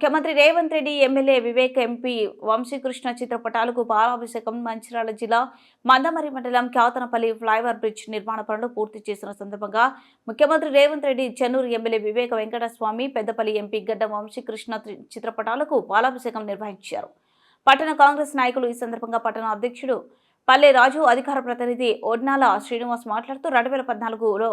ముఖ్యమంత్రి Revanth Reddy MLA Vivek MP Vamshikrishna చిత్రపటాలకు పాలాభిషేకం మంచిర్యాల జిల్లా మందమరి మండలం క్యాతనపల్లి ఫ్లైఓవర్ బ్రిడ్జ్ నిర్మాణ పనులు పూర్తి చేసిన సందర్భంగా ముఖ్యమంత్రి రేవంత్ రెడ్డి చెన్నూరు ఎమ్మెల్యే వివేక వెంకటస్వామి పెద్దపల్లి ఎంపీ గడ్డ వంశీకృష్ణ చిత్రపటాలకు పాలాభిషేకం నిర్వహించారు. పట్టణ కాంగ్రెస్ నాయకులు ఈ సందర్భంగా పట్టణ అధ్యక్షుడు పల్లె రాజు అధికార ప్రతినిధి ఒడ్నాల శ్రీనివాస్ మాట్లాడుతూ రెండు వేల పద్నాలుగులో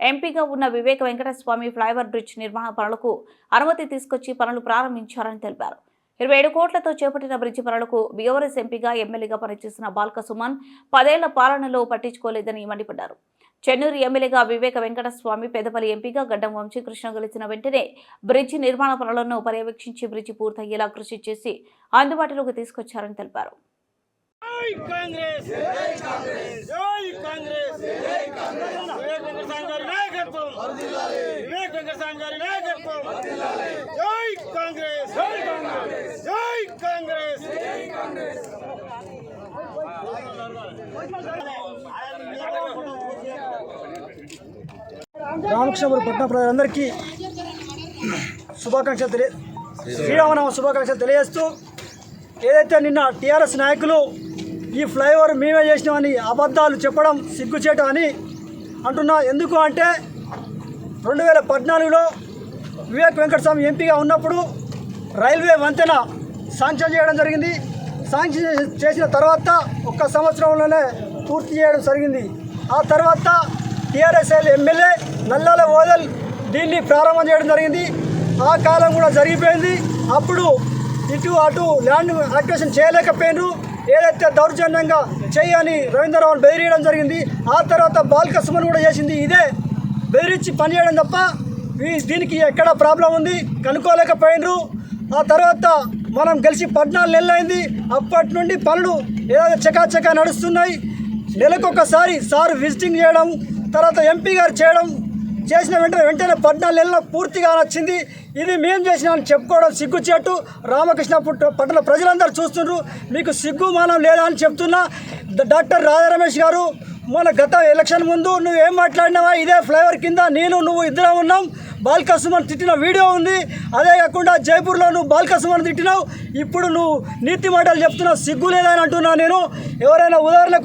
ఎంపీగా ఉన్న వివేక వెంకటస్వామి ఫ్లైఓవర్ బ్రిడ్జ్ నిర్మాణ పనులకు అనుమతి తీసుకొచ్చి పనులు ప్రారంభించారని తెలిపారు. ఇరవై ఏడు కోట్లతో చేపట్టిన బ్రిడ్జి పనులకు బీఆర్ఎస్ ఎంపీగా ఎమ్మెల్యేగా పనిచేసిన బాల్క సుమన్ పదేళ్ళ పాలనలో పట్టించుకోలేదని మండిపడ్డారు. చెన్నూరు ఎమ్మెల్యేగా వివేక వెంకటస్వామి పెదపల్లి ఎంపీగా గడ్డం వంశీకృష్ణ గెలిచిన వెంటనే బ్రిడ్జి నిర్మాణ పనులను పర్యవేక్షించి బ్రిడ్జి పూర్తయ్యేలా కృషి చేసి అందుబాటులోకి తీసుకొచ్చారని తెలిపారు జై కాంగ్రెస్ జై కాంగ్రెస్ జై కాంగ్రెస్ జై కాంగ్రెస్ వివేక్ వెంకటస్వామి గారి నాయకత్వం. వివేక్ వెంకటస్వామి గారి నాయకత్వం. జై కాంగ్రెస్. జై కాంగ్రెస్. జై కాంగ్రెస్. జై కాంగ్రెస్. రామకృష్ణపురం పట్టణ ప్రజలందరికీ శుభాకాంక్షలు తెలియ శ్రీరామనామ శుభాకాంక్షలు తెలియజేస్తూ ఏదైతే నిన్న టీఆర్ఎస్ నాయకులు ఈ ఫ్లైఓవర్ మేమే చేసినామని అబద్ధాలు చెప్పడం సిగ్గుచేయటం అని అంటున్నా. ఎందుకు అంటే రెండు వేల పద్నాలుగులో వివేక్ వెంకటస్వామి ఎంపీగా ఉన్నప్పుడు రైల్వే వంతెన శాంక్షన్ చేయడం జరిగింది. శాంక్షన్ చేసిన తర్వాత ఒక్క సంవత్సరంలోనే పూర్తి చేయడం జరిగింది. ఆ తర్వాత టీఆర్ఎస్ఎల్ ఎమ్మెల్యే నల్లాల ఓదల్ దీన్ని ప్రారంభం చేయడం జరిగింది. ఆ కాలం కూడా జరిగిపోయింది. అప్పుడు ఇటు అటు ల్యాండ్ యాక్టివేషన్ చేయలేకపోయినారు. ఏదైతే దౌర్జన్యంగా చేయని రవీంద్రరావును బెదిరియడం జరిగింది ఆ తర్వాత బాల్క సుమన్ కూడా చేసింది ఇదే. బెదిరించి పనిచేయడం తప్ప దీనికి ఎక్కడ ప్రాబ్లం ఉంది? కనుక్కోలేకపోయినరు. ఆ తర్వాత మనం గెలిచి పద్నాలుగు నెలలు అయింది. అప్పటి నుండి పనులు ఏదైతే చకాచకా నడుస్తున్నాయి. నెలకొకసారి సార్ విజిటింగ్ చేయడం తర్వాత ఎంపీ గారు చేయడం చేసిన వెంటనే వెంటనే పద్నాలుగు నెలల పూర్తిగా వచ్చింది. ఇది మేము చేసినామని చెప్పుకోవడం సిగ్గుచేటు. రామకృష్ణ పుట్ట పట్టణ ప్రజలందరూ చూస్తున్నారు మీకు సిగ్గు మానం లేదా అని చెప్తున్నా. డాక్టర్ రాధా రమేష్ గారు మన గత ఎలక్షన్ ముందు నువ్వు ఏం మాట్లాడినావా? ఇదే ఫ్లేవర్ కింద నేను నువ్వు ఇద్దరం ఉన్నాం. బాల్కసుమన్ తిట్టిన వీడియో ఉంది. అదే కాకుండా జైపూర్లో నువ్వు బాల్కసుమన్ తిట్టినావు. ఇప్పుడు నువ్వు నీతి మాటలు చెప్తున్నావు సిగ్గు లేదా అని అంటున్నా నేను. ఎవరైనా ఉదాహరణకు